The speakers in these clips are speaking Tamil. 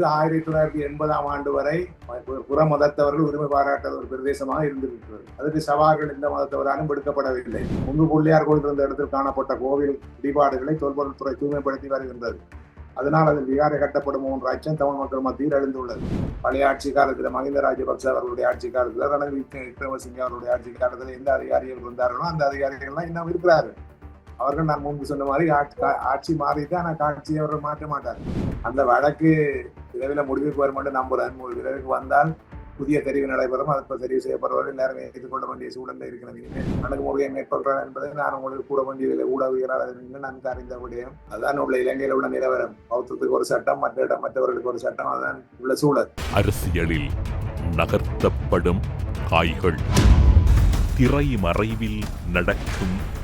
ஆயிரத்தி தொள்ளாயிரத்தி எண்பதாம் ஆண்டு வரை புற மதத்தவர்கள் உரிமை பாராட்டாத ஒரு பிரதேசமாக இருந்திருக்கிறது. அதற்கு சவால்கள் எந்த மதத்தவராலும் விடுக்கப்படவில்லை. முன்பு பிள்ளையார் கோயில் இருந்த இடத்தில் காணப்பட்ட கோவில் இடிபாடுகளை தொல்பொருள்துறை தூய்மைப்படுத்தி வருகின்றது. அதனால் அதில் விகாரை கட்டப்படும் என்ற அச்சம் தமிழ் மக்கள் மத்தியில் எழுந்துள்ளது. பழைய ஆட்சி காலத்தில் மஹிந்த ராஜபக்ச அவர்களுடைய ஆட்சி காலத்தில் ரணில் விக்ரமசிங்க அவர்களுடைய ஆட்சி காலத்தில் எந்த அதிகாரிகள் இருந்தார்களோ அந்த அதிகாரிகள்லாம் இன்னும் இருக்கிறார்கள். அவர்கள் நான் முன்பு சொன்ன மாதிரி ஆட்சி மாறிட்டு ஆனால் காட்சி அவர்கள் மாற்ற மாட்டார். அந்த வழக்கு விரைவில் முடிவுக்கு வரும் என்று நம்புறேன் விரைவுக்கு வந்தால் புதிய தெரிவு நடைபெறும். அது இப்போ தெரிவு செய்யப்படுவதை எல்லாரும் எதிர்கொள்ள வேண்டிய சூழலில் இருக்கிறது. அணுகுமுறையை மேற்கொள்கிறேன் என்பதை நான் உங்களுக்கு கூட வேண்டிய ஊடகவியலாளர் நன்கு அறிந்த விடயம். அதுதான் உள்ள இலங்கையில் உள்ள நிலவரம். பௌத்தத்துக்கு ஒரு சட்டம் மற்ற இடம் மற்றவர்களுக்கு ஒரு சட்டம். அதுதான் உள்ள சூழல். அரசியலில் நகர்த்தப்படும் காய்கள் திரை மறைவில் நடக்கும்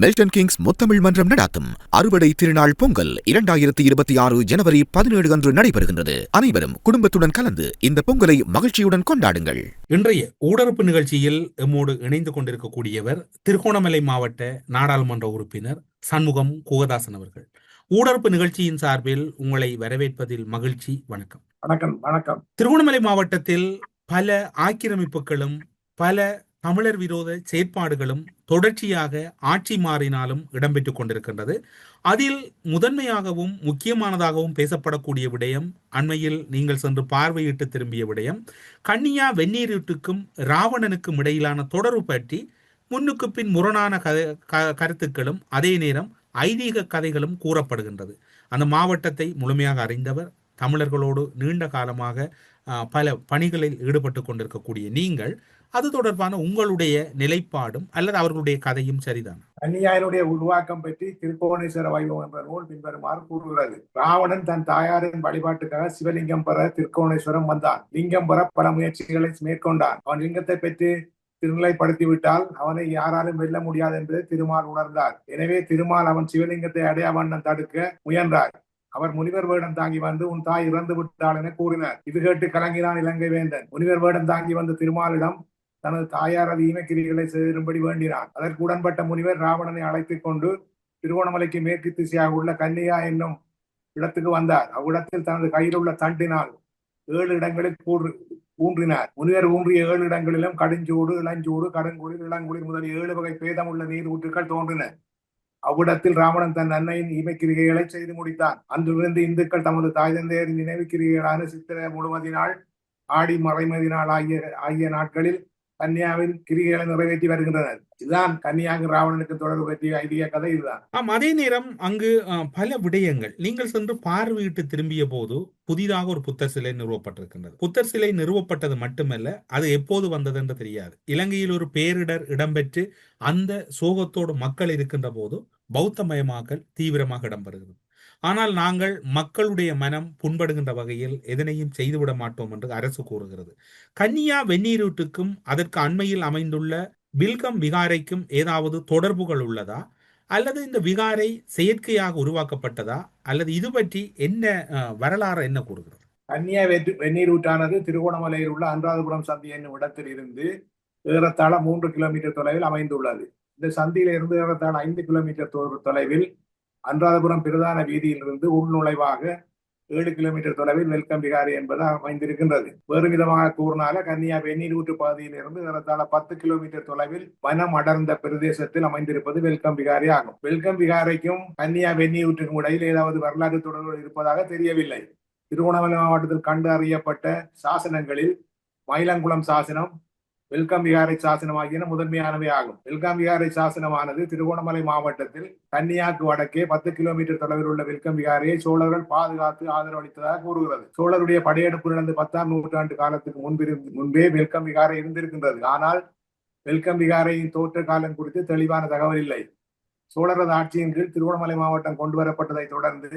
மெல்டன் கிங்ஸ் முத்தமிழ் மன்றம் நடாத்தும் அறுவடை திருநாள் பொங்கல் இரண்டாயிரத்தி இருபத்தி ஆறு ஜனவரி பதினேழு அன்று நடைபெறுகின்றது. அனைவரும் குடும்பத்துடன் கலந்து இந்த பொங்கலை மகிழ்ச்சியுடன் கொண்டாடுங்கள். இன்றைய ஊடறுப்பு நிகழ்ச்சியில் எம்மோடு இணைந்து கொண்டிருக்கக்கூடியவர் திருகோணமலை மாவட்ட நாடாளுமன்ற உறுப்பினர் சண்முகம் குகதாசன் அவர்கள். ஊடறுப்பு நிகழ்ச்சியின் சார்பில் உங்களை வரவேற்பதில் மகிழ்ச்சி வணக்கம். வணக்கம் வணக்கம். திருகோணமலை மாவட்டத்தில் பல ஆக்கிரமிப்புகளும் பல தமிழர் விரோத செயற்பாடுகளும் தொடர்ச்சியாக ஆட்சி மாறினாலும் இடம்பெற்றுக் கொண்டிருக்கின்றது. அதில் முதன்மையாகவும் முக்கியமானதாகவும் பேசப்படக்கூடிய விடயம் அண்மையில் நீங்கள் சென்று பார்வையிட்டு திரும்பிய விடயம் கன்னியா வெந்நீரீட்டுக்கும் ராவணனுக்கும் இடையிலான தொடர்பு பற்றி முன்னுக்கு பின் முரணான கருத்துக்களும் அதே நேரம் ஐதீக கதைகளும் கூறப்படுகின்றது. அந்த மாவட்டத்தை முழுமையாக அறிந்தவர் தமிழர்களோடு நீண்ட காலமாக பல பணிகளில் ஈடுபட்டு கொண்டிருக்கக்கூடிய நீங்கள் அது தொடர்பான உங்களுடைய நிலைப்பாடும் அல்லது அவர்களுடைய கதையும் சரிதான்? கன்னியாயினுடைய உருவாக்கம் பற்றி திருக்கோணேஸ்வர வைபவம் என்ற நூல் பின்வருமாறு கூறுகிறது. ராவணன் தன் தாயாரின் வழிபாட்டுக்காக சிவலிங்கம் பெற திருக்கோணேஸ்வரம் வந்தான். லிங்கம் பெற பல முயற்சிகளை மேற்கொண்டான். அவன் லிங்கத்தை பெற்று திருநிலைப்படுத்தி விட்டால் அவனை யாராலும் வெல்ல முடியாது என்று திருமால் உணர்ந்தார். எனவே திருமால் அவன் சிவலிங்கத்தை அடைய வண்ணம் தடுக்க முயன்றார். அவர் முனிவர் வேடம் தாங்கி வந்து உன் தாய் இறந்து விட்டாள் என கூறினார். இது கேட்டு கலங்கினான் இலங்கை வேந்தன். முனிவர் வேடம் தாங்கி வந்த திருமாலிடம் தனது தாயாரது ஈமக்கிரிகளை சேரும்படி வேண்டினார். அதற்கு உடன்பட்ட முனிவர் ராவணனை அழைத்துக் கொண்டு திருவோணமலைக்கு மேற்கு திசையாக உள்ள கன்னியா என்னும் இடத்துக்கு வந்தார். அவ்விடத்தில் தனது கையில் உள்ள தண்டினால் ஏழு இடங்களில் கூறு ஊன்றினார். முனிவர் ஊன்றிய ஏழு இடங்களிலும் கடுஞ்சூடு இளஞ்சூடு கடுங்குளிர் இளங்குளிர் முதலிய ஏழு வகை பேதம் உள்ள நீர் ஊற்றுகள் தோன்றின. அவ்விடத்தில் ராவணன் தன் அன்னையின் இமைக்கிரிகைகளை செய்து முடித்தான். அன்றிலிருந்து இந்துக்கள் தமது தாய் தந்தையரின் நினைவு கிரிகைகளான சித்திர முழுமதினால் ஆடி மறைமதினால் ஆகிய ஆகிய நாட்களில் கன்னியாவில் கிரிகைகளை நிறைவேற்றி வருகின்றனர். இதுதான் கன்னியாகு ராவணனுக்கு தொடர்பு பற்றிய ஐதிக கதை இதுதான். ஆம் அதே நேரம் அங்கு பல விடயங்கள். நீங்கள் சென்று பார்வையிட்டு திரும்பிய போது புதிதாக ஒரு புத்தர் சிலை நிறுவப்பட்டிருக்கின்றது. புத்தர் சிலை நிறுவப்பட்டது மட்டுமல்ல அது எப்போது வந்தது என்று தெரியாது. இலங்கையில் ஒரு பேரிடர் இடம்பெற்று அந்த சோகத்தோடு மக்கள் இருக்கின்ற போது பௌத்தமயமாக்கல் தீவிரமாக இடம்பெறுகிறது. ஆனால் நாங்கள் மக்களுடைய மனம் புண்படுகின்ற வகையில் எதனையும் செய்துவிட மாட்டோம் என்று அரசு கூறுகிறது. கன்னியா வெந்நீரூட்டுக்கும் அதற்கு அண்மையில் அமைந்துள்ள பில்கம் விகாரைக்கும் ஏதாவது தொடர்புகள் உள்ளதா? அல்லது இந்த விகாரை செயற்கையாக உருவாக்கப்பட்டதா? அல்லது இது பற்றி என்ன வரலாறு என்ன கூறுகிறது? கன்னியா வெந்நீரூட்டானது திருகோணமலையில் உள்ள அனுராதபுரம் சந்தி என்னும் இடத்தில் இருந்து ஏறத்தாழ மூன்று கிலோமீட்டர் தொலைவில் அமைந்துள்ளது. இந்த சந்தியில இருந்து ஏறத்தாழ ஐந்து கிலோமீட்டர் தொலைவில் அன்றாதபுரம் பிரதான வீதியிலிருந்து உள்நுழைவாக ஏழு கிலோமீட்டர் தொலைவில் வெல்கம் விகாரி என்பது அமைந்திருக்கின்றது. வேறு விதமாக கூறினால கன்னியா வெந்நீரூற்று பகுதியில் இருந்து ஏறத்தாழ பத்து கிலோமீட்டர் தொலைவில் வனம் அடர்ந்த பிரதேசத்தில் அமைந்திருப்பது வெல்கம் விகாரி ஆகும். வெல்கம் விகாரைக்கும் கன்னியா வெந்நீரூற்றுக்கும் இடையில் ஏதாவது வரலாற்று தொடர்பு இருப்பதாக தெரியவில்லை. திருவண்ணாமலை மாவட்டத்தில் கண்டு அறியப்பட்ட சாசனங்களில் மயிலங்குளம் சாசனம் வெல்கம் விகாரை சாசனம் முதன்மையானவை ஆகும். வெல்கம் விகாரை சாசனமானது திருகோணமலை மாவட்டத்தில் கன்னியாக்கு வடக்கே பத்து கிலோமீட்டர் தொலைவில் உள்ள வெல்கம் விகாரையை சோழர்கள் பாதுகாத்து ஆதரவு அளித்ததாக கூறுகிறது. சோழருடைய படையெடுப்பு நடந்து பத்தாம் நூற்றாண்டு காலத்துக்கு முன்பிரு முன்பே வெல்கம் விகாரை இருந்திருக்கின்றது. ஆனால் வெல்கம் விகாரையின் தோற்ற காலம் குறித்து தெளிவான தகவல் இல்லை. சோழரது ஆட்சியின் கீழ் திருவண்ணாமலை மாவட்டம் கொண்டு வரப்பட்டதை தொடர்ந்து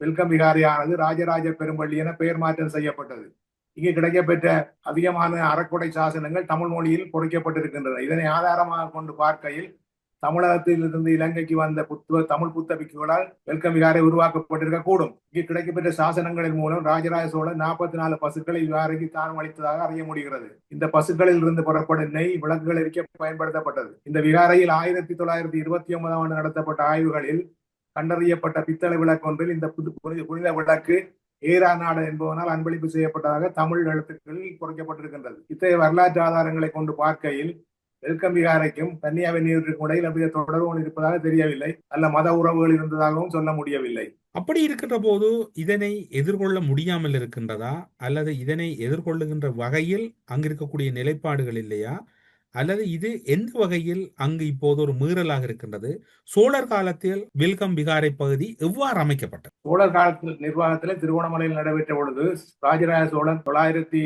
வெல்கம் விகாரையானது ராஜராஜ பெரும்பள்ளி என பெயர் மாற்றம் செய்யப்பட்டது. இங்கு கிடைக்கப்பெற்ற அதிகமான அறக்குடை சாசனங்கள் தமிழ் மொழியில் பொறிக்கப்பட்டிருக்கின்றன. இதனை ஆதாரமாக கொண்டு பார்க்கையில் தமிழகத்தில் இருந்து இலங்கைக்கு வந்த புத்துவ தமிழ் புத்தபிக்குகளால் வெல்கம் விகாரை உருவாக்கப்பட்டிருக்க கூடும் இங்கு கிடைக்கப்பெற்ற சாசனங்களின் மூலம் ராஜராஜ சோழன் நாற்பத்தி நாலு பசுக்களை விகாரைக்கு தானம் அளித்ததாக அறிய முடிகிறது. இந்த பசுக்களில் இருந்து புறப்படும் நெய் விளக்குகள் எரிக்க பயன்படுத்தப்பட்டது. இந்த விகாரையில் ஆயிரத்தி தொள்ளாயிரத்தி இருபத்தி ஒன்பதாம் ஆண்டு நடத்தப்பட்ட ஆய்வுகளில் கண்டறியப்பட்ட பித்தளை விளக்கு ஒன்றில் இந்த புனித- புனித விளக்கு ஏரா நாடு என்பவனால் அன்பளிப்பு செய்யப்பட்டதாக தமிழ் எழுத்துக்களில் குறைக்கப்பட்டிருக்கின்றது இத்தகைய வரலாற்று ஆதாரங்களை கொண்டு பார்க்கையில் வெல்கம்பிகாரைக்கும் கன்னியாவின் கன்னியாகுமரிக்கும் இடையில் அவ்வித தொடர்பு இருப்பதாக தெரியவில்லை. அல்ல மத உறவுகள் இருந்ததாகவும் சொல்ல முடியவில்லை. அப்படி இருக்கின்ற போது இதனை எதிர்கொள்ள முடியாமல் இருக்கின்றதா? அல்லது இதனை எதிர்கொள்ளுகின்ற வகையில் அங்கிருக்கக்கூடிய நிலைப்பாடுகள் இல்லையா? அல்லது இது எந்த வகையில் அங்கு இப்போது ஒரு மீறலாக இருக்கின்றது? சோழர் காலத்தில் வில்கம் விகாரை பகுதி எவ்வாறு அமைக்கப்பட்டது? சோழர் காலத்தில் நிர்வாகத்தில் திருவோணமலையில் நடைபெற்ற பொழுது ராஜராஜ சோழன் தொள்ளாயிரத்தி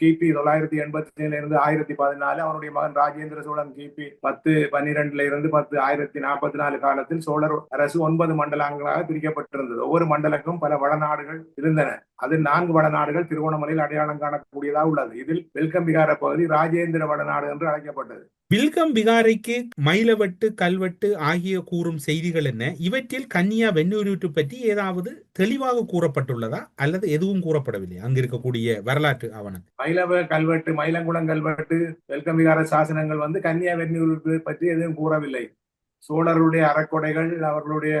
கிபி தொள்ளாயிரத்தி எண்பத்தி ஏழுல இருந்து ஆயிரத்தி பதினாலு அவனுடைய மகன் ராஜேந்திர சோழன் கிபி பத்து பன்னிரெண்டுல இருந்து பத்து ஆயிரத்தி நாற்பத்தி நாலு காலத்தில் சோழர் அரசு ஒன்பது மண்டலங்களாக பிரிக்கப்பட்டிருந்தது. ஒவ்வொரு மண்டலக்கும் பல வடநாடுகள் இருந்தன. அதில் நான்கு வடநாடுகள் திருவோணமலையில் அடையாளம் காணக்கூடியதாக உள்ளது. இதில் வெல்கம் விகார பகுதி ராஜேந்திர வடநாடு என்று அழைக்கப்பட்டது. வில்கம் விகாரைக்கு மயிலவட்டு கல்வெட்டு ஆகிய கூறும் செய்திகள் என்ன? இவற்றில் கன்னியா வெண்ணூரிட்டு பற்றி ஏதாவது தெளிவாக கூறப்பட்டுள்ளதா? அல்லது எதுவும் கூறப்படவில்லை அங்கு இருக்கக்கூடிய வரலாற்று ஆவணம் மயிலவ கல்வெட்டு மயிலங்குளம் கல்வெட்டு வெல்கம் விகார சாசனங்கள் வந்து கன்னியா வெண்ணூர் பற்றி எதுவும் கூறவில்லை. சோழருடைய அறக்கொடைகள் அவர்களுடைய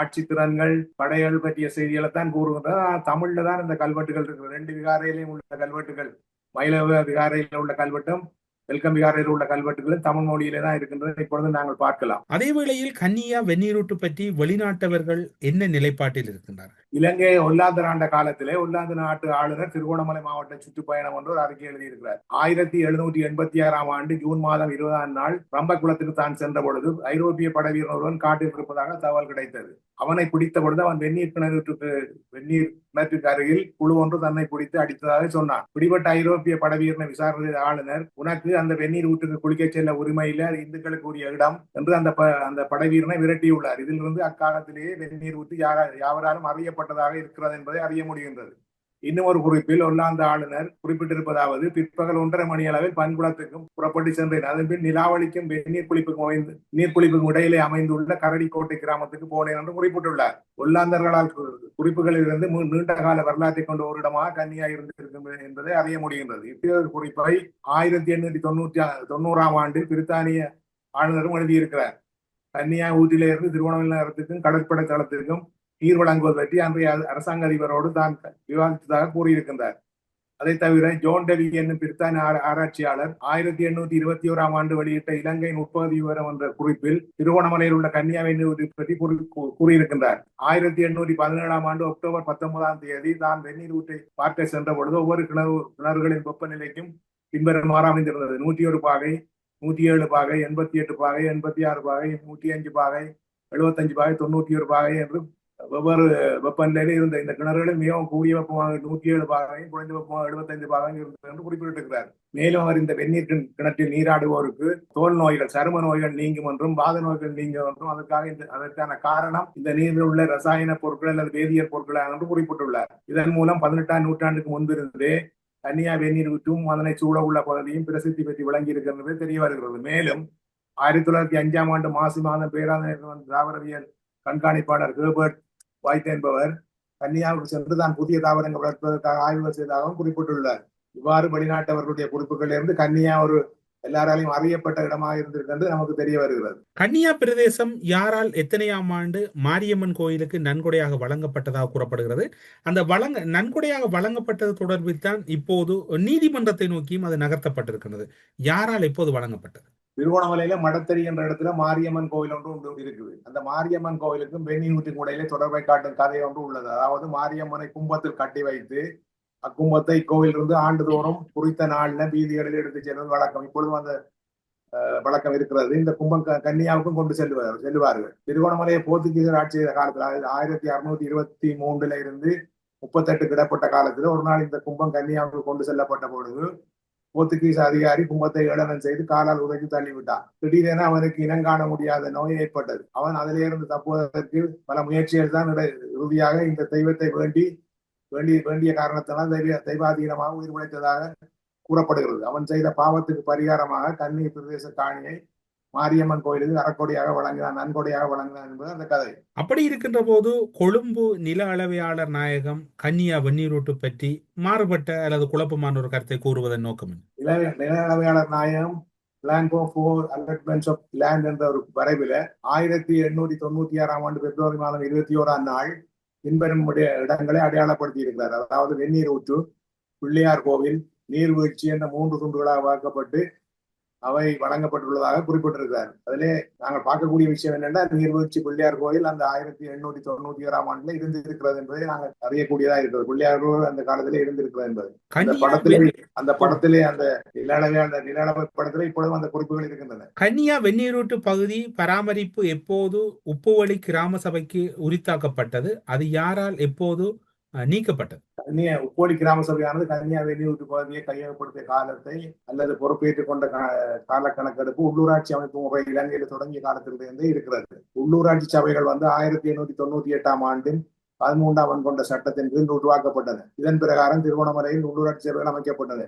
ஆட்சி திறன்கள் படைகள் பற்றிய செய்திகளை தான் கூறுகின்றன தமிழ்ல தான் இந்த கல்வெட்டுகள் இருக்கு ரெண்டு விகாரையிலையும் உள்ள கல்வெட்டுகள் மயிலவ விகாரையில் உள்ள கல்வெட்டும் வெல்கம் விகாரையில் உள்ள கல்வெட்டுகளும் தமிழ் மொழியிலே தான் இருக்கின்றது இப்பொழுது நாங்கள் பார்க்கலாம். அதே வேளையில் கன்னியா வெந்நீரூட்டு பற்றி வெளிநாட்டவர்கள் என்ன நிலைப்பாட்டில் இருக்கின்றார்கள்? இலங்கை ஒல்லாந்தர் ஆண்ட காலத்திலே ஒல்லாந்து நாட்டு ஆளுநர் திருகோணமலை மாவட்ட சுற்றுப்பயணம் என்று ஒரு அறிக்கை எழுதியிருக்கிறார். ஆயிரத்தி எழுநூற்றி எண்பத்தி ஆறாம் ஆண்டு ஜூன் மாதம் இருபதாம் நாள் ரம்பக்குளத்துக்கு தான் சென்ற பொழுது ஐரோப்பிய படைவீரன் ஒருவன் காட்டில் இருப்பதாக தகவல் கிடைத்தது. அவனை பிடித்த பொழுது அவன் வெந்நீர் கிணற்றுக்கு வெந்நீர் கிணற்றுக்கு அருகில் குழு ஒன்று தன்னை பிடித்து அடித்ததாக சொன்னான். பிடிபட்ட ஐரோப்பிய படவீரனை விசாரணை ஆளுநர் உனக்கு அந்த வெந்நீர் ஊற்றுக்கு குளிக்க செல்ல உரிமை இல்லை அது இந்துக்களுக்கு உரிய இடம் என்று அந்த ப- அந்த படைவீரனை விரட்டியுள்ளார். இதிலிருந்து அக்காலத்திலேயே வெந்நீர் ஊற்று யாரா அறிய செய்யப்பட்டதாக இருக்கிறது என்பதை அறிய முடிகின்றது. இன்னும் ஒரு குறிப்பில் ஒல்லாந்த ஆளுநர் குறிப்பிட்டிருப்பதாவது பிற்பகல் ஒன்றரை மணி அளவில் பன்குளத்துக்கும் புறப்பட்டு சென்றேன். அதன் பின் நிலாவளிக்கும் வெந்நீர் குளிப்புக்கும் அமைந்து நீர் குளிப்புக்கும் இடையிலே அமைந்துள்ள கரடிக்கோட்டை கிராமத்துக்கு போனேன் என்று குறிப்பிட்டுள்ளார். ஒல்லாந்தர்களால் குறிப்புகளிலிருந்து குறிப்புகளில் இருந்து நீண்ட கால வரலாற்றை கொண்ட ஒரு இடமாக கன்னியா இருந்திருக்கும் என்பதை அறிய முடிகின்றது. இப்படி ஒரு குறிப்பை ஆயிரத்தி எண்ணூற்றி தொண்ணூற்றி தொண்ணூறாம் ஆண்டில் பிரித்தானிய ஆளுநரும் எழுதியிருக்கிறார். கன்னியா ஊட்டிலே இருந்து திருவண்ணாமலை நகரத்துக்கும் கடற்படை தளத்திற்கும் நீர் வழங்குவது பற்றி அன்றைய அரசாங்க அதிபரோடு தான் விவாதித்ததாக கூறியிருக்கின்றார். அதை தவிர ஜோன் டெவி என்னும் பிரித்தானிய ஆராய்ச்சியாளர் ஆயிரத்தி எண்ணூத்தி இருபத்தி ஓராம் ஆண்டு வெளியிட்ட இலங்கையின் உட்பகுதி விவரம் என்ற குறிப்பில் திருவோணமலையில் உள்ள கன்னியாவை பற்றி கூறியிருக்கின்றார். ஆயிரத்தி எண்ணூத்தி பதினேழாம் ஆண்டு அக்டோபர் பத்தொன்பதாம் தேதி தான் வெந்நீர் ஊற்றை பார்க்க சென்ற பொழுது ஒவ்வொரு கிணறு கிணறுகளின் வெப்பநிலைக்கும் பின்வரும் அமைந்திருந்தது. நூற்றி ஒரு பாகை நூற்றி ஏழு பாகை எண்பத்தி எட்டு பாகை எண்பத்தி ஆறு பாகை நூற்றி அஞ்சு பாகை எழுபத்தஞ்சு பாகை தொண்ணூற்றி ஒரு பாகை என்று வெவ்வேறு வெப்பநிலையில் இருந்த இந்த கிணறுகளில் மிகவும் கூடிய வெப்பமாக நூற்றி ஏழு பாகையும் குறைந்த வெப்பமாக எழுபத்தைந்து பாகையும் இருந்தது என்று குறிப்பிட்டிருக்கிறார். மேலும் அவர் இந்த வெந்நீர் கிணற்றில் நீராடுவோருக்கு தோல் நோய்கள் சரும நோய்கள் நீங்கும் என்றும் வாத நோய்கள் நீங்கும் என்றும் அதற்காக இந்த அதற்கான காரணம் இந்த நீரில் உள்ள ரசாயன பொருட்கள் அல்லது வேதியியல் பொருட்கள் என்று குறிப்பிட்டுள்ளார். இதன் மூலம் பதினெட்டாம் நூற்றாண்டுக்கு முன்பிருந்தே தனியா வெந்நீர் விட்டும் அதனை சூழ உள்ள பகுதியும் பிரசித்தி பெற்று விளங்கி இருக்கிறது தெரிய வருகிறது. மேலும் ஆயிரத்தி தொள்ளாயிரத்தி அஞ்சாம் ஆண்டு மாசி மாதம் பேராதன தாவரவியல் கண்காணிப்பாளர் ஹேபர்ட் வாய்த் என்பவர் கன்னியாவுக்கு சென்று தான் புதிய தாவரங்கள் வளர்ப்பதற்காக ஆய்வுகள் செய்ததாகவும் குறிப்பிட்டுள்ளார். இவ்வாறு வெளிநாட்டவர்களுடைய குறிப்புகளிலிருந்து கன்னியா ஒரு எல்லாராலையும் அறியப்பட்ட இடமாக இருந்திருக்கிறது நமக்கு தெரிய வருகிறது. கன்னியா பிரதேசம் யாரால் எத்தனையாம் ஆண்டு மாரியம்மன் கோயிலுக்கு நன்கொடையாக வழங்கப்பட்டதாக கூறப்படுகிறது. அந்த வழங்க நன்கொடையாக வழங்கப்பட்டது தொடர்பில் தான் இப்போது நீதிமன்றத்தை நோக்கியும் அது நகர்த்தப்பட்டிருக்கிறது யாரால் இப்போது வழங்கப்பட்டது? திருவோணமலையில மடத்தறி என்ற இடத்துல மாரியம்மன் கோயில் ஒன்று உண்டு இருக்குது. அந்த மாரியம்மன் கோவிலுக்கும் வெந்நீர் இடையிலே தொடர்பை காட்டும் கதை ஒன்று உள்ளது. அதாவது மாரியம்மனை கும்பத்தில் கட்டி வைத்து அக்கும்பத்தை கோயிலிருந்து ஆண்டுதோறும் குறித்த நாள்ல வீதிகளில் எடுத்து செல்வது வழக்கம். இப்பொழுதும் அந்த வழக்கம் இருக்கிறது. இந்த கும்பம் கன்னியாவுக்கும் கொண்டு செல்வார் செல்வார்கள் திருவோணமலையை போர்த்துகீசர் ஆட்சி செய்த காலத்தில் ஆயிரத்தி அறுநூத்தி இருபத்தி மூன்றுல இருந்து முப்பத்தெட்டு கிடப்பட்ட காலத்தில் ஒரு நாள் இந்த கும்பம் கன்னியாவுக்கு கொண்டு செல்லப்பட்ட பொழுது போர்த்துகீஸ் அதிகாரி கும்பத்தை ஏளனம் செய்து காலால் உதைத்து தள்ளிவிட்டான். திடீரென அவனுக்கு இனங்காண முடியாத நோய் ஏற்பட்டது. அவன் அதிலிருந்து தப்புவதற்கு பல முயற்சிகள் தான் இறுதியாக இந்த தெய்வத்தை வேண்டி வேண்டி வேண்டிய காரணத்தினால் தெய்வ தெய்வாதீனமாக உயிர் உழைத்ததாக கூறப்படுகிறது. அவன் செய்த பாவத்துக்கு பரிகாரமாக கன்னி பிரதேச காணியை மாரியம்மன் கோயிலுக்கு அறக்கொடியாக வழங்கினான் நன்கொடையாக வழங்கினான் என்பது அந்த கதை அப்படி இருக்கின்ற போது கொழும்பு நில அளவையாளர் நாயகம் கன்னியா வெந்நீரூட்டு பற்றி மாறுபட்ட அல்லது குழப்பமான ஒரு கருத்தை கூறுவதன் நோக்கம்? நில நில அளவையாளர் நாயகம் plan for allotments of land என்ற ஒரு வரைவில் ஆயிரத்தி எண்ணூத்தி தொண்ணூத்தி ஆறாம் ஆண்டு பிப்ரவரி மாதம் இருபத்தி ஓராம் நாள் பின்வரும் உடைய இடங்களை அடையாளப்படுத்தி இருக்கிறார் அதாவது வெந்நீர் ஊற்று பிள்ளையார் கோவில் நீர்வீழ்ச்சி என்ற மூன்று துண்டுகளாக வாக்கப்பட்டு அவை வழங்கப்பட்டுள்ளதாக குறிப்பிட்டிருக்கிறார். அதிலே நாங்கள் பார்க்கக்கூடிய விஷயம் என்னென்னா நீர்வீழ்ச்சி பிள்ளையார் கோயில் அந்த ஆயிரத்தி எண்ணூத்தி தொண்ணூத்தி ஆறாம் ஆண்டுல இருந்து இருக்கிறது என்பதை நாங்கள் அறியக்கூடியதா இருக்கிறது. பிள்ளையார் கோயில் அந்த காலத்திலே இருந்திருக்கிறது என்பது. அந்த படத்திலே அந்த படத்திலே அந்த நிலளவை அந்த நிலளவை படத்திலே இப்பொழுதும் அந்த குறிப்புகள் இருக்கின்றன. கன்னியா வெந்நீரூட்டு பகுதி பராமரிப்பு எப்போது உப்புவழி கிராம சபைக்கு உரித்தாக்கப்பட்டது? அது யாரால் எப்போது நீக்கப்பட்டது. கன்னிய கோடி கிராம சபையானது கன்னியா வெளியூட்டு பகுதியை கையகப்படுத்திய காலத்தை அல்லது பொறுப்பேற்றுக் கொண்ட கால கணக்கெடுப்பு உள்ளூராட்சி அமைப்பு முறை இலங்கையில் தொடங்கிய காலத்திலிருந்தே இருக்கிறது. உள்ளூராட்சி சபைகள் வந்து ஆயிரத்தி எண்ணூத்தி தொண்ணூத்தி எட்டாம் ஆண்டின் பதிமூன்றாம் ஆண்டு கொண்ட சட்டத்தின் கீழ் உருவாக்கப்பட்டன. இதன் பிரகாரம் திருகோணமலையில் உள்ளூராட்சி சபைகள் அமைக்கப்பட்டன.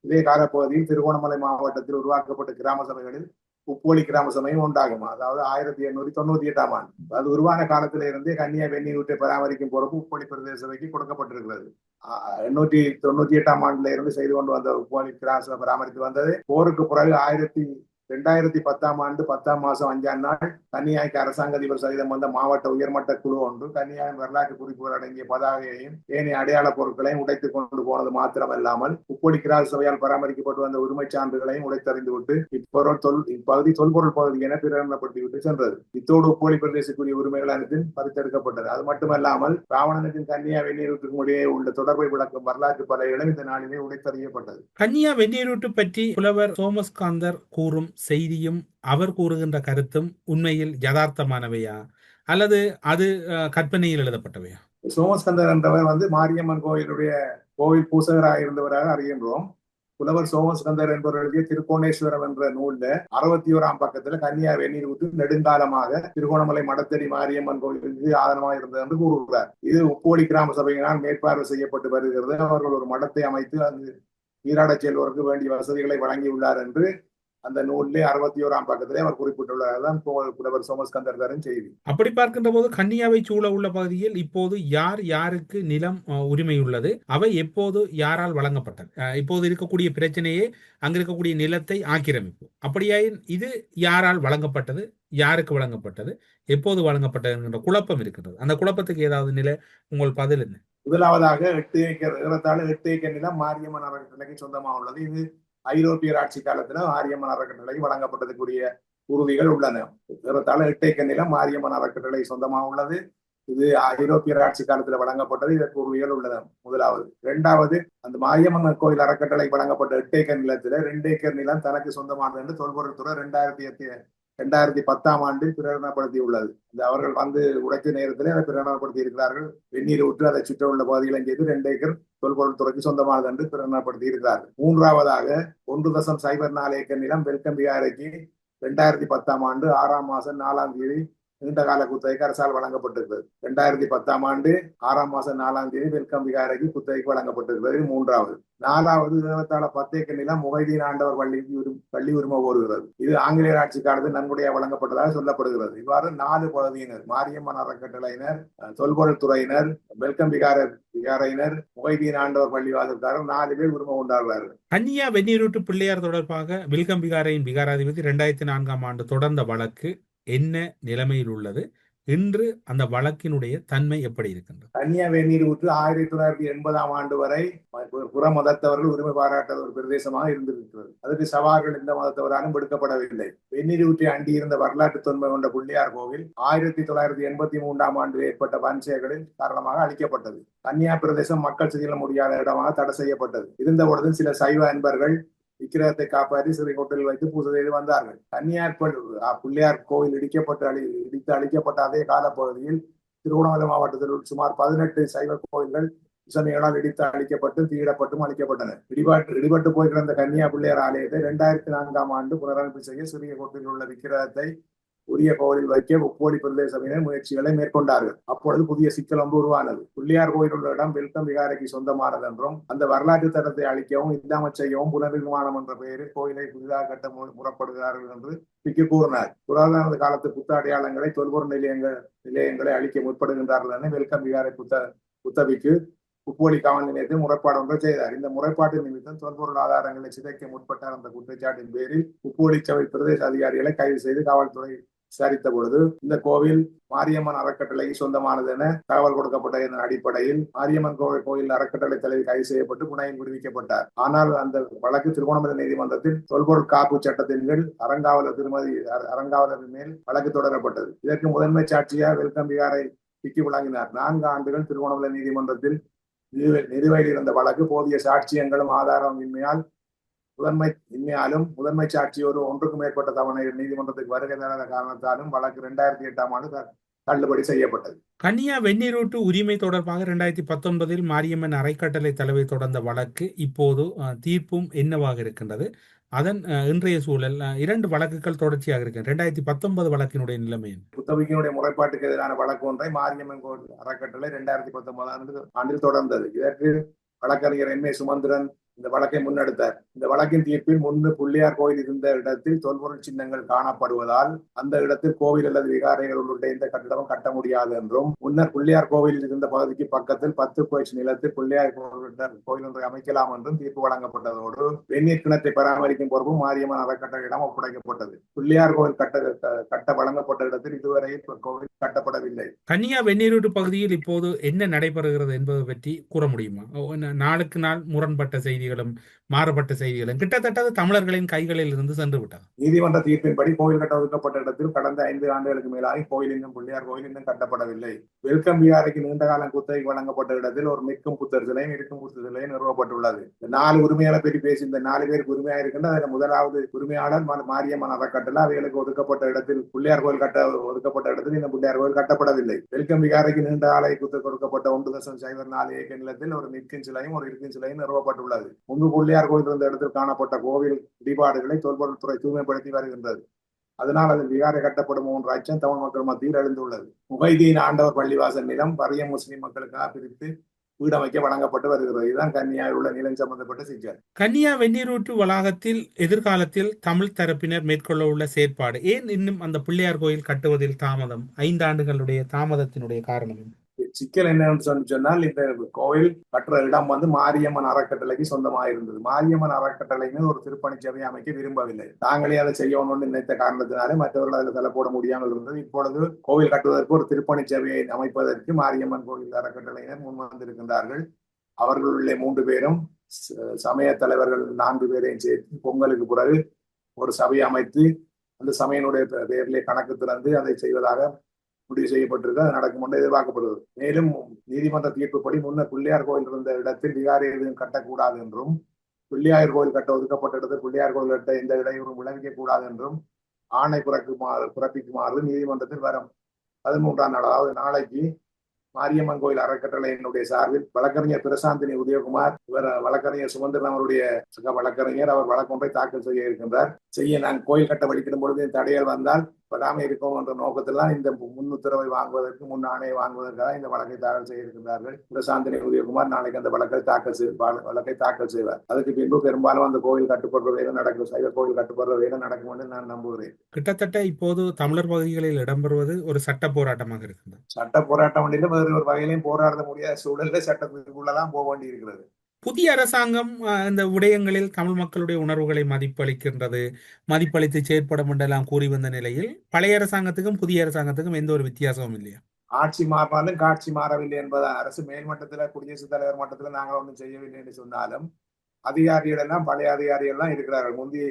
இதே காலப்பகுதியில் திருகோணமலை மாவட்டத்தில் உருவாக்கப்பட்ட கிராம சபைகளில் உப்போலி கிராம சமயம் உண்டாகும்? அதாவது ஆயிரத்தி எண்ணூத்தி தொண்ணூத்தி எட்டாம் ஆண்டு. அது உருவான காலத்தில இருந்தே கன்னியா வெந்நீர் ஊற்றை பராமரிக்கும் பொறுப்பு உப்போலி பிரதேச சபைக்கு கொடுக்கப்பட்டிருக்கிறது ஆஹ் எண்ணூத்தி தொண்ணூத்தி எட்டாம் ஆண்டுல இருந்து செய்து கொண்டு வந்த உப்போலி கிராம சபை பராமரித்து வந்தது. போருக்கு பிறகு ஆயிரத்தி ரெண்டாயிரத்தி பத்தாம் ஆண்டு பத்தாம் மாசம் அஞ்சாம் நாள் கன்னியாய்க்கு அரசாங்க அதிபர் சகிதம் வந்த மாவட்ட உயர்மட்ட குழு ஒன்று கன்னியாவின் வரலாற்று குறிப்புகள் அடங்கிய பதாகையையும் ஏனைய அடையாள பொருட்களையும் உடைத்து கொண்டு போனது மாத்திரமல்லாமல் உப்பொடி கிராம சபையால் பராமரிக்கப்பட்டு வந்த உரிமைச் சான்றுகளையும் உடைத்தறிந்து விட்டு இப்பொருள் தொல் இப்பகுதி தொல்பொருள் பகுதி என பிரகடனப்படுத்தி விட்டு சென்றது. இத்தோடு உப்பொடி பிரதேசக்குரிய உரிமைகள் அனைத்தும் பறித்தெடுக்கப்பட்டது. அது மட்டுமல்லாமல் ராவணனுக்கும் கன்னியா வெந்நீருக்கும் இடையே உள்ள தொடர்பை விளக்கும் வரலாற்று பலைகளும் இந்த நாளிலே உடைத்தறியப்பட்டது. கன்னியா வெந்நீரூட்டு பற்றி புலவர் சோமஸ் காந்தர் கூறும் செய்தியும் அவர் கூறுகின்ற கருத்தும் உண்மையில் யதார்த்தமானவையா? அல்லது அது அஹ், கற்பனையில் எழுதப்பட்டவையா? சோமஸ்கந்தர் என்றவர் வந்து மாரியம்மன் கோயிலுடைய கோவில் பூசகராக இருந்தவராக அறிகின்றோம். புலவர் சோமஸ்கந்தர் என்பவர் எழுதிய திருக்கோணேஸ்வரம் என்ற நூல்ல அறுபத்தி ஓராம் பக்கத்துல கன்னியா வெந்நீர் ஊற்று நெடுங்காலமாக திருகோணமலை மடத்தடி மாரியம்மன் கோவிலுக்கு ஆதரவாக இருந்தது என்று கூறுகிறார். இது உப்போடி கிராம சபையினால் மேற்பார்வை செய்யப்பட்டு வருகிறது. அவர்கள் ஒரு மடத்தை அமைத்து அங்கு நீராடச் செல்வோருக்கு வேண்டிய வசதிகளை வழங்கியுள்ளார் என்று அந்த நூலிலே அறுபத்தி ஓராம் பக்கத்திலே அவர் பு- புலவர் சோமஸ்கந்தர் தரும் செய்தி. அப்படி பார்க்கின்ற போது கன்னியாவை சூழ உள்ள பகுதியில் இப்போது யார் யாருக்கு நிலம் உரிமை உள்ளது? அவை எப்போது யாரால் வழங்கப்பட்டது இப்போது இருக்கக்கூடிய பிரச்சனையே அங்க இருக்கக்கூடிய நிலத்தை ஆக்கிரமிப்பு. அப்படியாயின் இது யாரால் வழங்கப்பட்டது? யாருக்கு வழங்கப்பட்டது? எப்போது வழங்கப்பட்டது என்கின்ற குழப்பம் இருக்கின்றது. அந்த குழப்பத்துக்கு ஏதாவது நிலை உங்கள் பதில் என்ன? முதலாவதாக எட்டு ஏக்கர் ஏறத்தாழ எட்டு ஏக்கர் நிலம் மாரியம்மன் அறக்கட்டளைக்கு சொந்தமாக உள்ளது. இது ஐரோப்பியர் ஆட்சி காலத்துல மாரியம்மன் அறக்கட்டளை வழங்கப்பட்டதுக்குரிய உறுதிகள் உள்ளன. ஏறத்தாழ எட்டு நிலம் மாரியம்மன் அறக்கட்டளை சொந்தமாக உள்ளது. இது ஐரோப்பியர் ஆட்சி காலத்துல வழங்கப்பட்டது இதற்கு உறுதிகள் உள்ளன. முதலாவது. இரண்டாவது அந்த மாரியம்மன் கோயில் அறக்கட்டளை வழங்கப்பட்ட எட்டு ஏக்கர் நிலத்துல ரெண்டு ஏக்கர் நிலம் தனக்கு சொந்தமானது என்று தொல்பொருள்துறை ரெண்டாயிரத்தி இரண்டாயிரத்தி பத்தாம் ஆண்டு பிரகடனப்படுத்தி உள்ளது இந்த அவர்கள் வந்து உடைத்த நேரத்தில் அதை பிரகடனப்படுத்தி இருக்கிறார்கள் வெந்நீர் ஊற்று அதை சுற்ற உள்ள பகுதிகளை செய்து ரெண்டு ஏக்கர் தொல்பொருள் துறைக்கு சொந்தமானது என்று பிரகடனப்படுத்தி இருக்கிறார்கள் மூன்றாவதாக ஒன்று தசம் சைபர் நாலு ஏக்கர் நிலம் வெல்கம் பிகாரைக்கு ரெண்டாயிரத்தி பத்தாம் ஆண்டு ஆறாம் மாசம் நாலாம் தேதி நீண்ட கால குத்தகைக்கு அரசால் வழங்கப்பட்டிருக்கிறது. ரெண்டாயிரத்தி பத்தாம் ஆண்டு ஆறாம் மாசம் நாலாம் தேதி வெல்கம் விகாரைக்கு குத்தகைக்கு வழங்கப்பட்டிருக்கிறது. மூன்றாவது. நாலாவது இருபத்தாழ பத்தேக்க நிலம் முகைதீன் ஆண்டவர் பள்ளிக்கு உரி பள்ளி உரிமை கோருகிறது. இது ஆங்கிலேயர் ஆட்சி காலத்தில் நன்கொடையாக வழங்கப்பட்டதாக சொல்லப்படுகிறது. இவ்வாறு நாலு பகுதியினர் மாரியம்மன் அறக்கட்டளையினர் தொல்பொருள் துறையினர் வெல்கம் விகார விகாரையினர் முகைதீன் ஆண்டவர் பள்ளிவாசல்காரர் நாலு பேர் உரிமை கொண்டாடுறார்கள் கன்னியா வெந்நீரூட்டு பிள்ளையார் தொடர்பாக வில்கம் விகாரையின் விகாராதிபதி ரெண்டாயிரத்தி நான்காம் ஆண்டு தொடர்ந்த வழக்கு என்ன நிலைமையில் உள்ளது இன்று அந்த வழக்கினுடைய தன்மை எப்படி இருக்கின்றது? கன்னியா வேநீர் ஊற்று ஆயிரத்தி தொள்ளாயிரத்தி எண்பதாம் ஆண்டு வரை புற மதத்தவர்கள் உரிமை பாராட்டாத ஒரு பிரதேசமாக இருந்திருக்கிறது. அதுக்கு சவால்கள் எந்த மதத்தவராலும் விடுக்கப்படவில்லை. வெந்நீர் ஊற்றி அண்டி இருந்த வரலாற்று தொன்மை கொண்ட புள்ளியார் கோவில் ஆயிரத்தி தொள்ளாயிரத்தி எண்பத்தி மூன்றாம் ஆண்டு ஏற்பட்ட வன்செயல்களின் காரணமாக அழிக்கப்பட்டது. கன்னியா பிரதேசம் மக்கள் செல்ல முடியாத இடமாக தடை செய்யப்பட்டது. இருந்த பொழுதும் சில சைவ அன்பர்கள் விக்கிரகத்தை காப்பாற்றி சிறை ஹோட்டலில் வைத்து பூஜை செய்து வந்தார்கள். கன்னியார் பிள்ளையார் கோவில் இடிக்கப்பட்டு அழி இடித்து அழிக்கப்பட்ட அதே காலப்பகுதியில் திருவண்ணாமலை மாவட்டத்தில் உள்ள சுமார் பதினெட்டு சைவ கோயில்கள் இசமைகளால் இடித்து அழிக்கப்பட்டு தீயிடப்பட்டும் அழிக்கப்பட்டன. இடிபாட்டு இடிபட்டு போய் கிடந்த கன்னியா பிள்ளையார் ஆலயத்தை இரண்டாயிரத்தி நான்காம் ஆண்டு புனரமைப்பு செய்ய சிறிய கோட்டில் உள்ள விக்கிரகத்தை உரிய கோவிலில் வைக்க உப்போடி பிரதேச சபையினர் முயற்சிகளை மேற்கொண்டார்கள். அப்பொழுது புதிய சிக்கல் ஒன்று உருவானது. பிள்ளையார் கோயில் உள்ள இடம் வெல்கம் விகாரைக்கு சொந்தமானது என்றும் அந்த வரலாற்று தரத்தை அளிக்கவும் இல்லாமல் செய்யவும் புனர்நிர்மாணம் என்ற பெயரில் கோயிலை புதிதாக கட்ட முறப்படுகிறார்கள் என்று பிக்கு கூறினார். புராதன காலத்து புத்த அடையாளங்களை தொல்பொருள் நிலையங்கள் நிலையங்களை அளிக்க முற்படுகின்றார்கள் என வெல்கம் விகாரை புத்த புத்தபிக்கு உப்போலி காவல் நிலையத்தில் முறைப்பாடு ஒன்றை செய்தார். இந்த முறைப்பாட்டு நிமித்தம் தொல்பொருள் ஆதாரங்களை சிதைக்க முற்பட்டார் அந்த குற்றச்சாட்டின் பேரில் உப்போலி சபை பிரதேச அதிகாரிகளை கைது செய்து காவல்துறை விசாரித்த பொழுது இந்த கோவில் மாரியம்மன் அறக்கட்டளைக்கு சொந்தமானது என தகவல் கொடுக்கப்பட்ட இதன் அடிப்படையில் மாரியம்மன் கோவில் கோயில் அறக்கட்டளை தலைவர் கைது செய்யப்பட்டு புனையில் விடுவிக்கப்பட்டார். ஆனால் அந்த வழக்கு திருகோணமலை நீதிமன்றத்தில் தொல்பொருள் காப்பு சட்டத்தின் கீழ் அறங்காவலர் திருமதி அர- அறங்காவலரின் மேல் வழக்கு தொடரப்பட்டது. இதற்கு முதன்மை சாட்சியாக வெல்கம் பிகாரை சிக்கி வழங்கினார் நான்கு ஆண்டுகள் திருகோணமலை நீதிமன்றத்தில் நிலுவை- நிலுவையில் இருந்த வழக்கு போதிய சாட்சியங்களும் ஆதாரம் இன்மையால் முதன்மை இன்மையாலும் முதன்மை சாட்சி ஒரு ஒன்றுக்கும் மேற்பட்ட தவணை நீதிமன்றத்துக்கு வருகை தராத காரணத்தாலும் வழக்கு இரண்டாயிரத்தி எட்டாம் ஆண்டு தள்ளுபடி செய்யப்பட்டது. கன்னியா வெந்நீரூட்டு உரிமை தொடர்பாக ரெண்டாயிரத்தி பத்தொன்பதில் மாரியம்மன் அறக்கட்டளை தலைவை தொடர்ந்த வழக்கு இப்போது தீர்ப்பும் என்னவாக இருக்கின்றது? அதன் இன்றைய சூழல் இரண்டு வழக்குகள் தொடர்ச்சியாக இருக்கின்றன ரெண்டாயிரத்தி பத்தொன்பது வழக்கினுடைய நிலைமை? புத்தபிக்கினுடைய முறைப்பாட்டுக்கு எதிரான வழக்கு ஒன்றை மாரியம்மன் அறக்கட்டளை இரண்டாயிரத்தி பத்தொன்பதாம் ஆண்டு ஆண்டில் தொடர்ந்தது. இதற்கு வழக்கறிஞர் எம் ஏ சுமந்திரன் இந்த வழக்கை முன்னெடுத்தார். இந்த வழக்கின் தீர்ப்பில் முன்பு புள்ளியார் கோயில் இருந்த இடத்தில் தொல்பொருள் சின்னங்கள் காணப்படுவதால் அந்த இடத்தில் கோவில் அல்லது விகாரைகள் உள்ளிட்ட எந்த கட்டிடமும் கட்ட முடியாது என்றும் முன்னர் புள்ளியார் கோவில் இருந்த பகுதிக்கு பக்கத்தில் பத்து கோயில் நிலத்தில் புள்ளியார் கோவில் கோயில் ஒன்றை அமைக்கலாம் என்றும் தீர்ப்பு வழங்கப்பட்டதோடு வெந்நீர் கிணத்தை பராமரிக்கும் பொறுப்பும் மாரியம்மன் அறக்கட்டளையிடம் ஒப்படைக்கப்பட்டது. புள்ளியார் கோவில் கட்ட கட்ட வழங்கப்பட்ட இடத்தில் இதுவரை கோவில் கட்டப்படவில்லை. கன்னியா வெந்நீரூட்டு பகுதியில் இப்போது என்ன நடைபெறுகிறது என்பது பற்றி கூற முடியுமா? நாளுக்கு நாள் முரண்பட்ட செய்திகளும் மாறுபட்ட செய்திகளும் கிட்டத்தட்ட தமிழர்களின் கைகளில் இருந்து சென்று விட்டது. நீதிமன்ற தீர்ப்பின்படி கோவில் கட்ட ஒதுக்கப்பட்ட இடத்தில் கடந்த ஐந்து ஆண்டுகளுக்கு மேலாக கோயில் இன்னும் பிள்ளையார் கோயில் இன்னும் கட்டப்படவில்லை. வெல்கம் விகாரைக்கு நீண்ட காலம் குத்தகை வழங்கப்பட்ட இடத்தில் ஒரு மிக்கும் புத்தர் சிலையும் இருக்கும் புத்தர் சிலையும் நிறுவப்பட்டுள்ளது. நாலு உரிமையாளர் பற்றி பேசி இந்த நாலு பேருக்கு உரிமையாக இருக்கின்ற அதில் முதலாவது உரிமையாளர் மாரியம்மன் அறக்கட்டளை அவைகளுக்கு ஒதுக்கப்பட்ட இடத்தில் பிள்ளையார் கோயில் கட்ட ஒதுக்கப்பட்ட இடத்தில் இந்த பிள்ளையார் கோயில் கட்டப்படவில்லை. வெல்கம் விகாரைக்கு நீண்ட ஆலை குத்து கொடுக்கப்பட்ட ஒன்று தசம் சைபர் நாலு ஏக்கர் நிலத்தில் ஒரு நிற்கும் சிலையும் ஒரு இருக்கும் சிலையும் நிறுவப்பட்டுள்ளது. முன்பு பிள்ளையார் கோயில் இருந்த இடத்தில் காணப்பட்ட கோவில் இடிபாடுகளை தொல்பொருள்துறை தூய்மைப்படுத்தி வருகின்றது. அதனால் அதில் விகாரை கட்டப்படும் என்ற அச்சம் தமிழ் மக்கள் மத்தியில் எழுந்துள்ளது. முகைதீன் ஆண்டவர் பள்ளிவாசல் நிலம் பரிய முஸ்லிம் மக்களுக்காக பிரித்து வீடமைக்க வழங்கப்பட்டு வருகிறது. இதுதான் கன்னியாவில் உள்ள நிலம் சம்பந்தப்பட்ட சிக்கல். கன்னியா வெந்நீரூற்று வளாகத்தில் எதிர்காலத்தில் தமிழ் தரப்பினர் மேற்கொள்ள உள்ள செயற்பாடு. ஏன் இன்னும் அந்த பிள்ளையார் கோயில் கட்டுவதில் தாமதம்? ஐந்து ஆண்டுகளுடைய தாமதத்தினுடைய காரணம் என்ன? சிக்கல் என்னன்னு சொல்லி சொன்னால் இந்த கோவில் கட்டுற இடம் வந்து மாரியம்மன் அறக்கட்டளைக்கு சொந்தமாக இருந்தது. மாரியம்மன் அறக்கட்டளைன்னு ஒரு திருப்பணி சபை அமைக்க விரும்பவில்லை. தாங்களே அதை செய்யணும்னு நினைத்த காரணத்தினாலே மற்றவர்கள் அதில் தலை போட முடியாமல் இருந்தது. இப்பொழுது கோவில் கட்டுவதற்கு ஒரு திருப்பணி சபையை அமைப்பதற்கு மாரியம்மன் கோவில் அறக்கட்டளையினர் முன் வந்திருக்கின்றார்கள் அவர்களுள்ளே மூன்று பேரும் சமய தலைவர்கள் நான்கு பேரையும் சேர்த்து பொங்கலுக்கு பிறகு ஒரு சபையை அமைத்து அந்த சபையினுடைய பேரிலே கணக்கு திறந்து அதை செய்வதாக முடிவு செய்யப்பட்டிருக்கு அது நடக்கும் என்று எதிர்பார்க்கப்படுகிறது மேலும் நீதிமன்ற தீர்ப்புப்படி முன்னர் பிள்ளையார் கோயில் இருந்த இடத்தில் விகாரி எதுவும் கட்டக்கூடாது என்றும் பிள்ளையார் கோயில் கட்ட ஒதுக்கப்பட்ட இடத்தில் பிள்ளையார் கோயில் கட்ட எந்த இடையூறும் விளைவிக்க கூடாது என்றும் ஆணை பிறக்குமாறு பிறப்பிக்குமாறு நீதிமன்றத்தில் வரும். பதிமூன்றாம் நாள் அதாவது நாளைக்கு மாரியம்மன் கோயில் அறக்கட்டளையினுடைய சார்பில் வழக்கறிஞர் பிரசாந்தினி உதயகுமார் இவர் வழக்கறிஞர் சுமந்திரன் அவருடைய வழக்கறிஞர் அவர் வழக்கொன்றை தாக்கல் செய்ய இருக்கின்றார். செய்ய நான் கோயில் கட்ட வலிக்கிடும் பொழுது தடையல் வந்தால் வராமல் இருக்கும் என்ற நோக்கத்தில் இந்த முன் உத்தரவை வாங்குவதற்கு முன் ஆணையை வாங்குவதற்காக இந்த வழக்கை தாக்கல் செய்ய இருக்கின்றார்கள் பிரசாந்தினி உதயகுமார் நாளைக்கு அந்த வழக்கை தாக்கல் செய் வழ- வழக்கை தாக்கல் செய்வார். அதுக்கு பின்பு பெரும்பாலும் அந்த கோயில் கட்டுப்படுற வேலை நடக்கும். சைவ கோயில் கட்டுப்படுற வேலை நடக்கும் என்று நான் நம்புகிறேன். கிட்டத்தட்ட இப்போது தமிழர் பகுதிகளில் இடம்பெறுவது ஒரு சட்ட போராட்டமாக இருக்கின்றது. சட்ட போராட்டம் வேறு ஒரு வகையிலையும் போராட முடியாத சூழல்ல சட்டத்துக்குள்ளதான் போக வேண்டி இருக்கிறது புதிய அரசாங்கம் இந்த விடயங்களில் தமிழ் மக்களுடைய உணர்வுகளை மதிப்பளிக்கின்றது. மதிப்பளித்து செயற்படும் என்றெல்லாம் கூறி வந்த நிலையில் பழைய அரசாங்கத்துக்கும் புதிய அரசாங்கத்துக்கும் எந்த ஒரு வித்தியாசமும் இல்லையா? ஆட்சி மாறினாலும் காட்சி மாறவில்லை என்பதான் அரசு மேல்மட்டத்துல குடியரசுத் தலைவர் மட்டத்துல நாங்கள் ஒன்றும் செய்யவில்லை என்று சொன்னாலும் அதிகாரிகள் எல்லாம் பழைய அதிகாரிகள் எல்லாம் இருக்கிறார்கள். முந்தி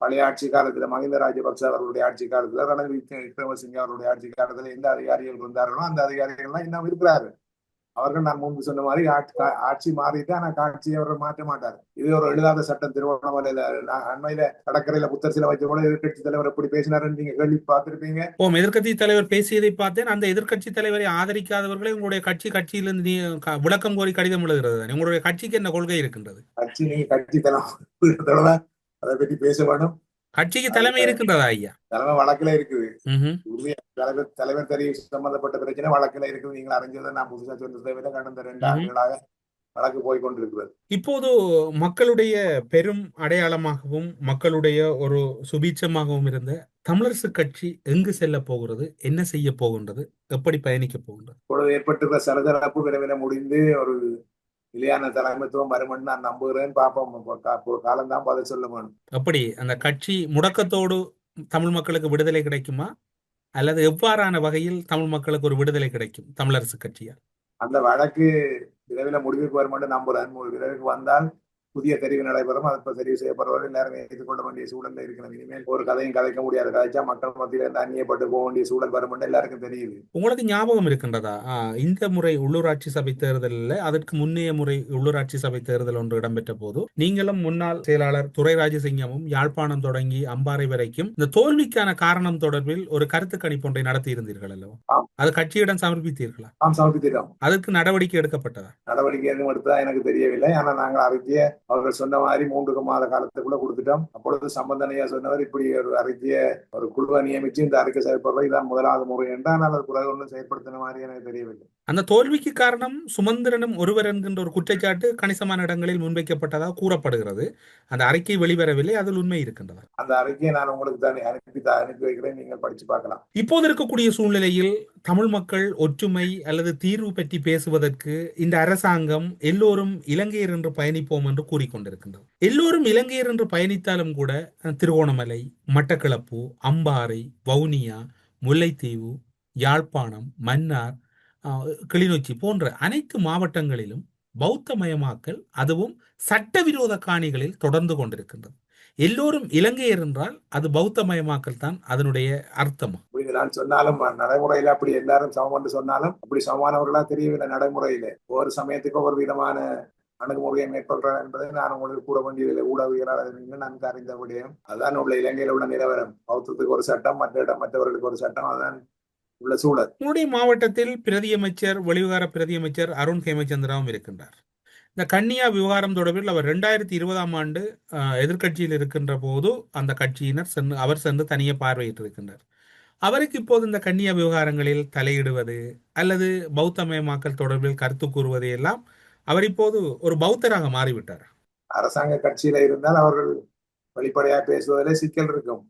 பழைய ஆட்சி காலத்துல மஹிந்த ராஜபக்ச அவர்களுடைய ஆட்சி காலத்துல ரணவீர் விக்ரமசிங்க அவருடைய ஆட்சி காலத்துல எந்த அதிகாரிகள் இருந்தார்களோ அந்த அதிகாரிகள் எல்லாம் இன்னும் இருக்கிறார்கள். அவர்கள் நான் முன்பு சொன்ன மாதிரி ஆட்சி மாறிட்டு ஆனா காட்சியை அவர்கள் மாற்ற மாட்டார். இது ஒரு எழுதாத சட்டம். திருவண்ணாமலையில அண்மையில கடற்கரையில புத்தர் சிலை வச்ச கூட எதிர்கட்சி தலைவர் எப்படி பேசினாருன்னு நீங்க கேள்வி பார்த்திருப்பீங்க. ஓம் எதிர்க்கட்சி தலைவர் பேசியதை பார்த்தேன். அந்த எதிர்க்கட்சி தலைவரை ஆதரிக்காதவர்களை உங்களுடைய கட்சி கட்சியிலிருந்து நீ விளக்கம் கோரி கடிதம் எழுதுகிறது? உங்களுடைய கட்சிக்கு என்ன கொள்கை இருக்கின்றது? கட்சி நீங்க கட்சி தான் அதை பற்றி பேச வேணும். கட்சிக்கு தலைமை இருக்கின்றதா ஐயா? தலைமை வழக்குல இருக்குது. தலைவர் தலைவர் தெரிவு சம்பந்தப்பட்ட பிரச்சனை வழக்குல இருக்குது. நீங்கள் அறிஞ்சதை நான் புதுசா சொன்னதை கடந்த ரெண்டு. ஆண்டுகளாக வழக்கு போய் கொண்டிருக்கிறது. இப்போது மக்களுடைய பெரும் அடையாளமாகவும் மக்களுடைய ஒரு சுபீட்சமாகவும் இருந்த தமிழரசு கட்சி எங்கு செல்ல போகிறது? என்ன செய்ய போகின்றது? எப்படி பயணிக்க போகின்றது? இப்பொழுது ஏற்பட்டிருக்கிற சரசரப்பு விரைவில் முடிந்து ஒரு நிலையான தலைமைத்துவம் வருமென்னு நான் நம்புகிறேன் பார்ப்போம் காலம்தான் பதில் சொல்ல வேணும். அப்படி அந்த கட்சி முடக்கத்தோடு தமிழ் மக்களுக்கு விடுதலை கிடைக்குமா? அல்லது எவ்வாறான வகையில் தமிழ் மக்களுக்கு ஒரு விடுதலை கிடைக்கும் தமிழரசு கட்சியால்? அந்த வழக்கு விரைவில் முடிவுக்கு வரும் என்று நம்புறேன் விரைவுக்கு வந்தால் புதிய தெரிவு நடைபெறும். அது தெரிவு செய்யப்படுறவர்கள் எல்லாருமே ஏற்றுக்கொள்ள வேண்டிய சூழல்ல இருக்கிறது இனிமேல் ஒரு கதையும் கதைக்க முடியாது. கதைச்சா மக்கள் மத்தியில இருந்து அந்நியப்பட்டு போக வேண்டிய சூழல் வரும் எல்லாருக்கும் தெரியுது. உங்களுக்கு ஞாபகம் இருக்கின்றதா? இந்த முறை உள்ளூராட்சி சபை தேர்தலில் அதற்கு முன்னைய முறை உள்ளூராட்சி சபை தேர்தல் ஒன்று இடம்பெற்ற போது நீங்களும் முன்னாள் செயலாளர் துரை ராஜசிங்கமும் யாழ்ப்பாணம் தொடங்கி அம்பாறை வரைக்கும் இந்த தோல்விக்கான காரணம் தொடர்பில் ஒரு கருத்து கணிப்பு ஒன்றை நடத்தி இருந்தீர்கள் அல்லவா. அது கட்சியிடம் சமர்ப்பித்தீர்களா? அதற்கு நடவடிக்கை எடுக்கப்பட்டதா? நடவடிக்கை எதுவும் எடுத்ததா எனக்கு தெரியவில்லை. ஆனா நாங்கள் அறிக்கைய அவர்கள் சொன்ன மாதிரி மூன்று மாத காலத்துக்குள்ள கொடுத்துட்டோம். அப்பொழுது சம்பந்தனையா சொன்னவர் இப்படி ஒரு அறிக்கைய ஒரு குழுவை நியமிச்சு இந்த அறிக்கை செயல்படுறது இதான் முதலாவது முறை என்றால் அது பிறகு ஒன்றும் செயற்படுத்தின மாதிரி எனக்கு தெரியவில்லை. அந்த தோல்விக்கு காரணம் சுமந்திரனும் ஒருவர் என்கின்ற ஒரு குற்றச்சாட்டு கணிசமான இடங்களில் முன்வைக்கப்பட்டதாக கூறப்படுகிறது. அந்த அறிக்கை வெளிவரவில்லை அதில் உண்மை இருக்கின்றதா? அந்த அறிக்கையை நான் உங்களுக்கு தான் அனுப்பி அனுப்பி வைக்கிறேன் நீங்கள் படிச்சு பார்க்கலாம். இப்போது இருக்கக்கூடிய சூழ்நிலையில் தமிழ் மக்கள் ஒற்றுமை அல்லது தீர்வு பற்றி பேசுவதற்கு இந்த அரசாங்கம் எல்லோரும் இலங்கையர் என்று பயணிப்போம் என்று கூறிக்கொண்டிருக்கின்றது. எல்லோரும் இலங்கையர் என்று பயணித்தாலும் கூட திருகோணமலை மட்டக்களப்பு அம்பாறை வவுனியா முல்லைத்தீவு யாழ்ப்பாணம் மன்னார் கிளிநொச்சி போன்ற அனைத்து மாவட்டங்களிலும் பௌத்தமயமாக்கல் அதுவும் சட்டவிரோத காணிகளில் தொடர்ந்து கொண்டிருக்கின்றது. எல்லோரும் இலங்கையர் என்றால் அது பௌத்தமயமாக்கல் தான் அதனுடைய அர்த்தம்? நான் சொன்னாலும் நடைமுறையில அப்படி எல்லாரும் சமம் என்று சொன்னாலும் அப்படி சமமானவர்களா தெரியவில்லை நடைமுறையில. ஒவ்வொரு சமயத்துக்கு ஒரு விதமான அணுகுமுறையை மேற்கொள்றார் என்பதை நான் உங்களுக்கு கூட வேண்டியதில்லை. ஊடகவியலாளர் நன்கு அறிந்த விடயம் அதுதான் உள்ள இலங்கையில் உள்ள நிலவரம். பௌத்தத்துக்கு ஒரு சட்டம் மற்ற இடம் மற்றவர்களுக்கு ஒரு சட்டம். அதுதான் உள்ள சூழல். உங்களுடைய மாவட்டத்தில் பிரதியமைச்சர் வெளிவிவகார பிரதியமைச்சர் அருண் ஹேமச்சந்திராவும் இருக்கின்றார். இந்த கன்னியா விவகாரம் தொடர்பில் அவர் ரெண்டாயிரத்தி இருபதாம் ஆண்டு அஹ், எதிர்க்கட்சியில் இருக்கின்ற போது அந்த கட்சியினர் சென்று அவர் சென்று தனியே பார்வையிட்டிருக்கின்றார். அவருக்கு இப்போது இந்த கன்னியா விவகாரங்களில் தலையிடுவது அல்லது பௌத்தமயமாக்கல் தொடர்பில் கருத்து கூறுவது எல்லாம் அவர் இப்போது ஒரு பௌத்தராக மாறிவிட்டார். அரசாங்க கட்சியில இருந்தால் அவர்கள் வெளிப்படையா பேசுவதிலே சிக்கல் இருக்கும்.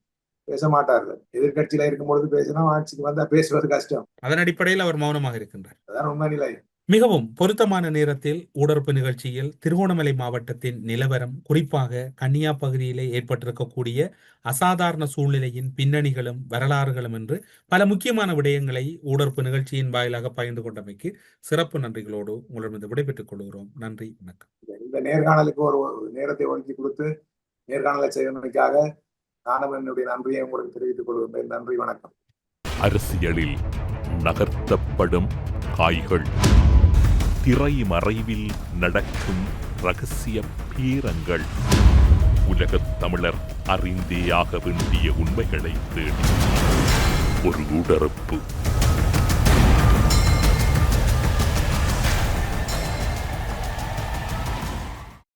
பேச மாட்டார்கள். எதிர்கட்சியில இருக்கும் பொழுது பேசினா ஆட்சிக்கு வந்தா பேசுவது கஷ்டம். அதன் அடிப்படையில் அவர் மௌனமாக இருக்கின்றார். அதான் உண்மை நிலை. மிகவும் பொருத்தமான நேரத்தில் ஊடறுப்பு நிகழ்ச்சியில் திருகோணமலை மாவட்டத்தின் நிலவரம் குறிப்பாக கன்னியா பகுதியிலே ஏற்பட்டிருக்கக்கூடிய அசாதாரண சூழ்நிலையின் பின்னணிகளும் வரலாறுகளும் என்று பல முக்கியமான விடயங்களை ஊடறுப்பு நிகழ்ச்சியின் வாயிலாக பகிர்ந்து கொண்டமைக்கு சிறப்பு நன்றிகளோடு உங்களிடம் விடைபெற்றுக் கொள்கிறோம். நன்றி வணக்கம். இந்த நேர்காணலுக்கு ஒரு நேரத்தை ஒதுக்கி கொடுத்து நேர்காணலை செய்வதற்காக நானும் என்னுடைய நன்றியை உங்களுக்கு தெரிவித்துக் கொள்கின்றேன் நன்றி வணக்கம். அரசியலில் நகர்த்தப்படும் காய்கள். திரைமறைவில் நடக்கும் ரகசிய பீரங்கள். உலகத் தமிழர் அறிந்தேயாக வேண்டிய உண்மைகளை தேடி. ஒரு உடறுப்பு